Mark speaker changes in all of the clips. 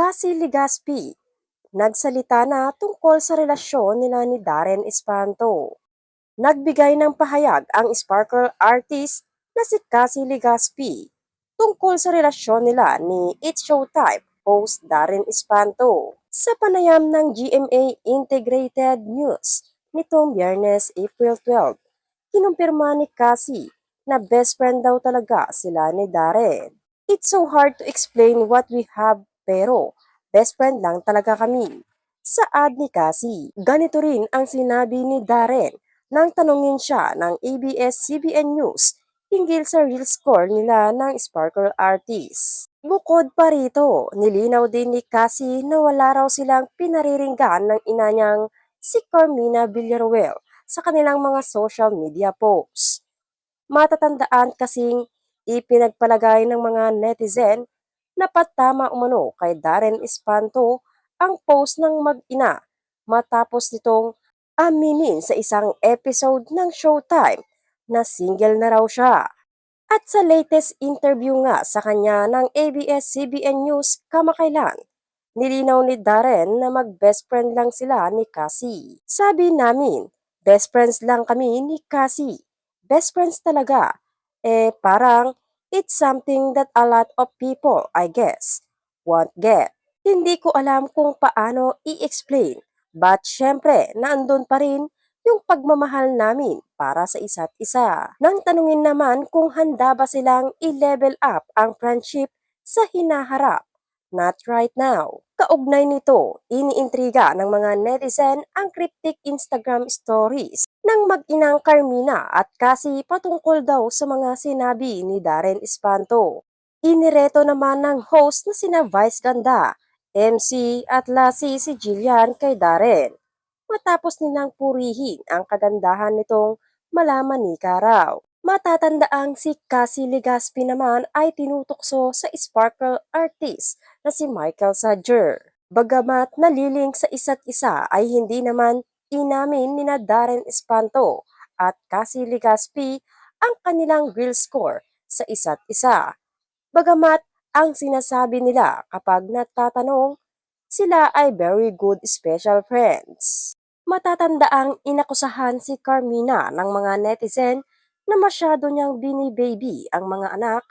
Speaker 1: Cassie Legaspi, nagsalita na tungkol sa relasyon nila ni Darren Espanto. Nagbigay ng pahayag ang sparkle artist na si Cassie Legaspi tungkol sa relasyon nila ni It's Showtime host Darren Espanto. Sa panayam ng GMA Integrated News nitong Biyernes, April 12, kinumpirma ni Cassie na best friend daw talaga sila ni Darren. It's so hard to explain what we have pero best friend lang talaga kami. Sa ad ni Cassie, ganito rin ang sinabi ni Darren nang tanungin siya ng ABS-CBN News hinggil sa real score nila ng Sparkle Artist. Bukod pa rito, nilinaw din ni Cassie na wala raw silang pinariringgan ng ina niyang si Carmina Villaruel sa kanilang mga social media posts. Matatandaan kasing ipinagpalagay ng mga netizen na patama umano kay Darren Espanto ang post ng mag-ina matapos nitong aminin sa isang episode ng Showtime na single na raw siya. At sa latest interview nga sa kanya ng ABS-CBN News kamakailan, nilinaw ni Darren na mag-best friend lang sila ni Cassie. Sabi namin, best friends lang kami ni Cassie. Best friends talaga. Eh parang it's something that a lot of people, I guess, won't get. Hindi ko alam kung paano i-explain. But syempre, naandun pa rin yung pagmamahal namin para sa isa't isa. Nang tanungin naman kung handa ba silang i-level up ang friendship sa hinaharap. Not right now. Kaugnay nito, iniintriga ng mga netizen ang cryptic Instagram stories ng mag-inang Carmina at kasi patungkol daw sa mga sinabi ni Darren Espanto. Inireto naman ng host na sina Vice Ganda, MC at Lassie si Jillian kay Darren matapos nilang purihin ang kagandahan nitong malaman ni Karaw. Matatandaang si Cassie Legaspi naman ay tinutokso sa sparkle artist na si Michael Sadger. Bagamat naliling sa isa't isa ay hindi naman inamin ni na Darren Espanto at Cassie Legaspi ang kanilang real score sa isa't isa. Bagamat ang sinasabi nila kapag natatanong, sila ay very good special friends. Matatandaang inakusahan si Carmina ng mga netizen na masyado niyang bini-baby ang mga anak,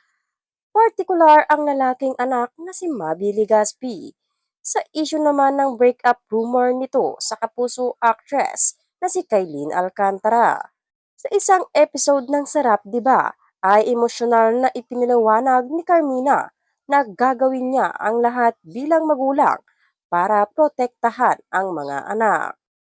Speaker 1: partikular ang lalaking anak na si Mabi Legaspi. Sa issue naman ng breakup rumor nito sa kapuso actress na si Kailin Alcantara. Sa isang episode ng Sarap Diba ay emosyonal na ipiniliwanag ni Carmina na gagawin niya ang lahat bilang magulang para protektahan ang mga anak.